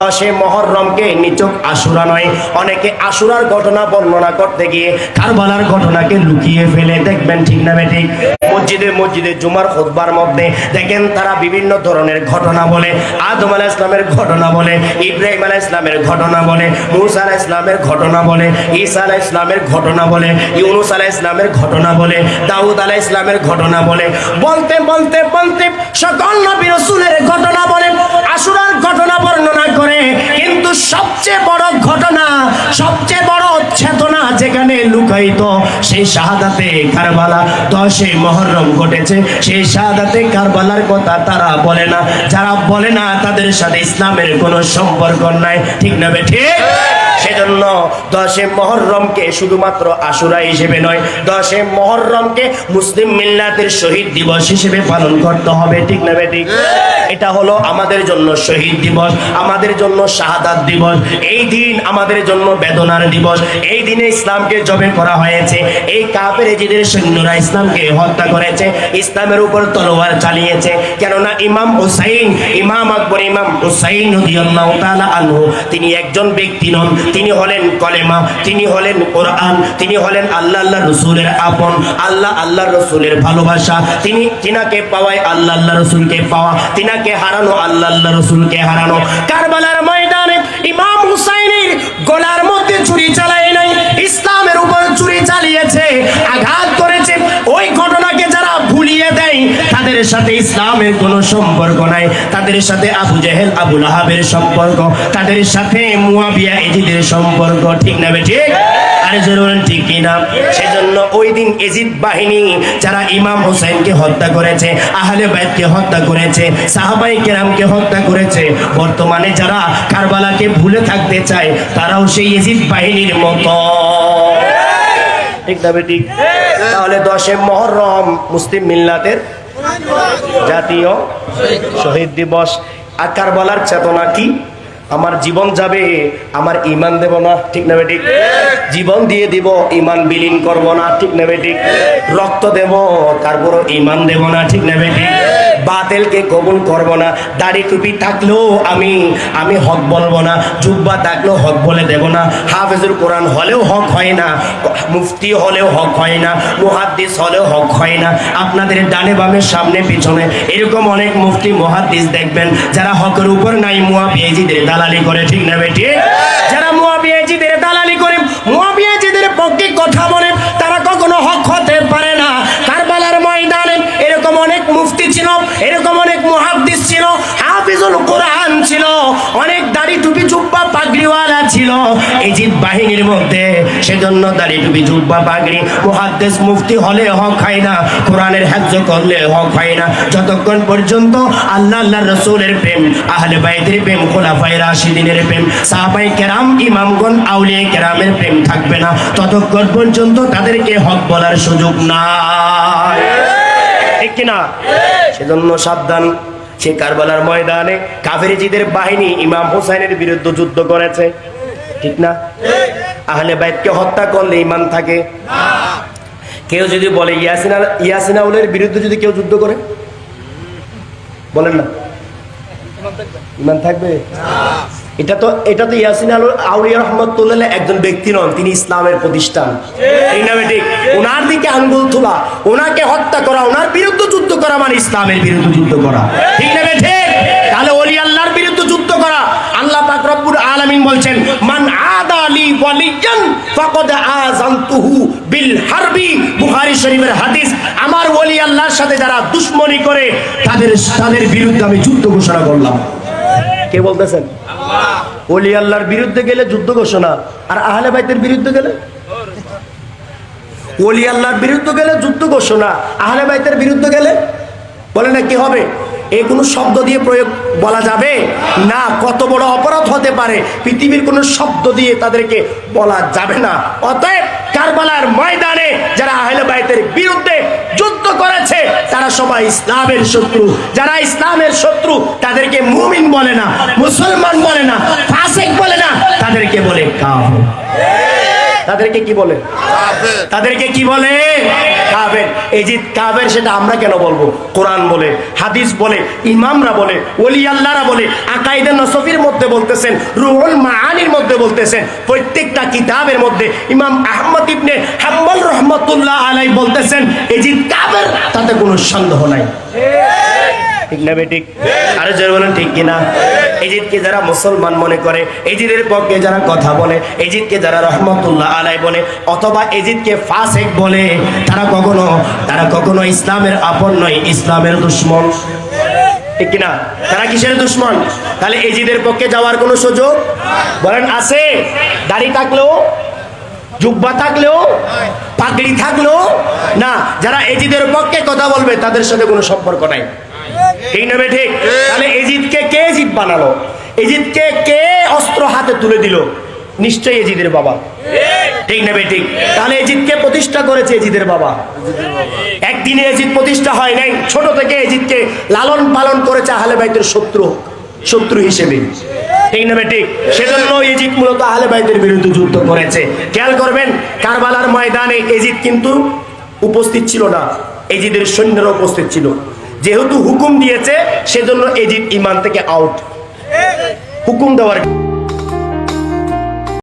সে মহরমকে নিচক আশুরা নয়। অনেকে আশুরার ঘটনা বর্ণনা করতে গিয়ে কারবালার ঘটনাকে লুকিয়ে ফেলে। দেখবেন ঠিক না বেঠিক? মসজিদে মসজিদে জুমার খুতবার মধ্যে দেখেন তারা বিভিন্ন ধরনের ঘটনা বলে, আদম আলাহ ইসলামের ঘটনা বলে, ইব্রাহিম আলাহ ইসলামের ঘটনা বলে, মুসা আলাহ ইসলামের ঘটনা বলে, ঈসা আলাহ ইসলামের ঘটনা বলে, ইউনুস আলাহ ইসলামের ঘটনা বলে, দাউদ আলাহ ইসলামের ঘটনা বলে। বলতে বলতে বলতে সকল নবী রসুলের ঘটনা বলে, আশুরার ঘটনা বর্ণনা সবচেয়ে বড় ঘটনা, সবচেয়ে বড় চেতনা যেখানে লুকায়িত, সেই শাহাদাতে কারবালা দশে মহরম ঘটেছে। সেই শাহাদাতে কারবালার কথা তারা বলে না। যারা বলে না, তাদের সাথে ইসলামের কোনো সম্পর্ক নাই। ঠিক না ঠিক? সেজন্য দশে মহরমকে শুধুমাত্র আশুরা হিসেবে নয় দশে মহরমকে মুসলিম মিল্লাতের শহীদ দিবস হিসেবে পালন করতে হবে ঠিক না বেটি? এটা হলো আমাদের জন্য শহীদ দিবস আমাদের জন্য শাহাদাত দিবস এই দিন আমাদের জন্য বেদনার দিবস এই দিনে ইসলামকে জবে করা হয়েছে এই কাপের এজিদের সৈন্যরা ইসলামকে হত্যা করেছে ইসলামের উপর তলোয়ার চালিয়েছে কেননা ইমাম হুসাইন ইমাম আকবর ইমাম হুসাইন তিনি একজন ব্যক্তি নন তিনি হলেন কলেমা, তিনি হলেন কোরআন, তিনি হলেন আল্লাহ আল্লাহ রসুলের আপন, আল্লাহ আল্লাহ রসুলের ভালোবাসা। তিনি তিনাকে পাওয়ায় আল্লাহ আল্লাহ রসুলকে পাওয়া, তিনাকে হারানো আল্লাহ আল্লাহ রসুলকে হারানো। কারবালার ময়দানে ইমাম হুসাইনের গলার মধ্যে ছুরি চালায় সাথে ইসলামের কোনো সম্পর্ক নাই। তাদের সাথে আবু জেহেল আবুল আহাবের সম্পর্ক। তাদের সাথে মুয়াবিয়া এজিদের সম্পর্ক ঠিক না ঠিক? আরে জরুর ঠিক কিনা সেজন্য ওই দিন এজিদ বাহিনী যারা ইমাম হোসেনকে হত্যা করেছে আহলে বাইতকে হত্যা করেছে সাহাবাই কেরামকে হত্যা করেছে বর্তমানে যারা কারবালাকে ভুলে থাকতে চায় তারাও সেই এজিদ বাহিনীর মতো। ঠিক না ঠিক? তাহলে দশে মহরম মুসলিম মিল্লাতের জাতীয় শহীদ দিবস। আকার বলার চেতনা কি? আমার জীবন যাবে, আমার ইমান দেব না, ঠিক না বেটিক জীবন দিয়ে দিব, ইমান বিলীন করব না, ঠিক না বেটিক রক্ত দেব তারপর ইমান দেব না, ঠিক না বেঠিক? বাতেলকে কবুল করব না। দাড়ি টুপি থাকলেও আমি আমি হক বলব না। জুব্বা থাকলেও হক বলে দেব না। হাফেজুল কোরআন হলেও হক হয় না। মুফতি হলেও হক হয় না। মুহাদ্দিস হলেও হক হয় না। আপনাদের ডানে বামে সামনে পিছনে এরকম অনেক মুফতি, মুহাদ্দিস দেখবেন, যারা হকের উপর নাই মুয়াবিয়াজিদের দালালি করে। ঠিক না বেটি হাফিজুল কোরআন ছিল অনেক দাড়ি টুপি জুব্বা পাগড়িওয়ালা ছিল। বাহিনীর মধ্যে সেজন্য দাড়ি টুপি জুব্বা পাগড়ি মুহাদ্দিস মুফতি হলে হক হয় না কোরআনের হ্যাজ্য করলে হক হয় না। যতক্ষণ পর্যন্ত আল্লাহ আল্লাহ রসুলের প্রেম আহলে বাইতের প্রেম খোলাফাই রাশিদিনের প্রেম সাহাবাই কেরাম ইমামগণ আউলিয়া কেরামের প্রেম থাকবে না। ততক্ষণ পর্যন্ত তাদেরকে হক বলার সুযোগ নাই। ঠিক কিনা? সেজন্য সাবধান। সে কারবালার ময়দানে কাফেরিজিদের বাহিনী ইমাম হোসাইনের বিরুদ্ধে যুদ্ধ করেছে। ঠিক না? আহলে বাইতকে হত্যা করলে ইমান থাকে। কেউ যদি বলে ইয়াসিনা ইয়াসিনাউলের বিরুদ্ধে যদি কেউ যুদ্ধ করে? বলেন না। ইমান থাকবে? এটা তো এটা তো ইয়াসিন আল আউলিয়া রহমতুল্লাহ একজন ব্যক্তি নন, তিনি ইসলামের প্রতিষ্ঠান। ঠিক না বেঠিক ওনার দিকে আঙ্গুল তোলা ওনাকে হত্যা করা ওনার বিরুদ্ধে যুদ্ধ করা মানে ইসলামের বিরুদ্ধে যুদ্ধ করা ঠিক না বেঠিক তাহলে ওলি আল্লাহর বিরুদ্ধে যুদ্ধ করা আল্লাহ পাক রব্বুল আলামিন বলছেন মান আদালি ওয়ালিয়ান ফাকাদ আযানতুহু বিল হারবি। বুখারী শরীফের হাদিস আমার ওলি আল্লাহর সাথে যারা দুশমনি করে তাদের তাদের বিরুদ্ধে আমি যুদ্ধ ঘোষণা করলাম। কে বলতেছেন? ওলি আল্লাহর বিরুদ্ধে গেলে যুদ্ধ ঘোষণা আর আহলে বাইতের বিরুদ্ধে গেলে? ওলি আল্লাহর বিরুদ্ধে গেলে যুদ্ধ ঘোষণা আহলে বাইতের বিরুদ্ধে গেলে? বলে না কি হবে? এই কোনো শব্দ দিয়ে প্রয়োগ বলা যাবে? না, কত বড় অপরাধ হতে পারে? পৃথিবীর কোনো শব্দ দিয়ে তাদেরকে বলা যাবে না। অতএব কারবালার ময়দানে যারা আহলে বাইতের বিরুদ্ধে যুদ্ধ করেছে, তারা সবাই ইসলামের শত্রু। যারা ইসলামের শত্রু, তাদেরকে মুমিন বলে না, মুসলমান বলে না, ফাসেক বলে না, তাদেরকে বলে কাফের। তাদেরকে কি বলে? তাদেরকে কি বলে? কাবের এজিদ কাবের সেটা আমরা কেন বলব? কোরআন বলে হাদিস বলে ইমামরা বলে ওলি আল্লাহরা বলে আকাইদে নসফির মধ্যে বলতেছেন রুহুল মাআনির মধ্যে বলতেছেন প্রত্যেকটা কিতাবের মধ্যে ইমাম আহমদ ইবনে হাম্বল রহমতুল্লাহ আলাই বলতেছেন এজিদ কাবের তাতে কোনো সন্দেহ নাই। ঠিক না বেঠিক আরও জোরে বলেন, ঠিক কিনা? এজিদকে যারা মুসলমান মনে করে, এজিদের পক্ষে যারা কথা বলে, এজিদকে যারা রহমতুল্লাহ আলাই বলে, অথবা এজিদকে ফাসেক বলে, তারা কখনো তারা কখনো ইসলামের আপন নয়, ইসলামের দুশ্মন। ঠিক কিনা? তারা কিসের দুশ্মন? তাহলে এজিদের পক্ষে যাওয়ার কোনো সুযোগ? বলেন, আছে। দাড়ি থাকলেও, জুব্বা থাকলেও, পাগড়ি থাকলেও, না, যারা এজিদের পক্ষে কথা বলবে, তাদের সাথে কোনো সম্পর্ক নাই। ঠিক না ঠিক? তাহলে এজিদকে কে এজিদ বানালো? এজিদকে কে অস্ত্র হাতে তুলে দিল? নিশ্চয়ই এজিদের বাবা। ঠিক না ঠিক? তাহলে এজিদকে প্রতিষ্ঠা করেছে এজিদের বাবা। একদিনে এজিদ প্রতিষ্ঠা হয় নাই। ছোট থেকে এজিদকে লালন পালন করেছে আহলে বাইতের শত্রু শত্রু হিসেবে। ঠিক না ঠিক? সেজন্য এজিদ মূলত আহলে বাইতের বিরুদ্ধে যুদ্ধ করেছে। খেয়াল করবেন, কারবালার ময়দানে এজিদ কিন্তু উপস্থিত ছিল না। এজিদের সৈন্যরা উপস্থিত ছিল। যেহেতু হুকুম দিয়েছে সেজন্য এজিদ ইমান থেকে আউট হুকুম দেওয়ার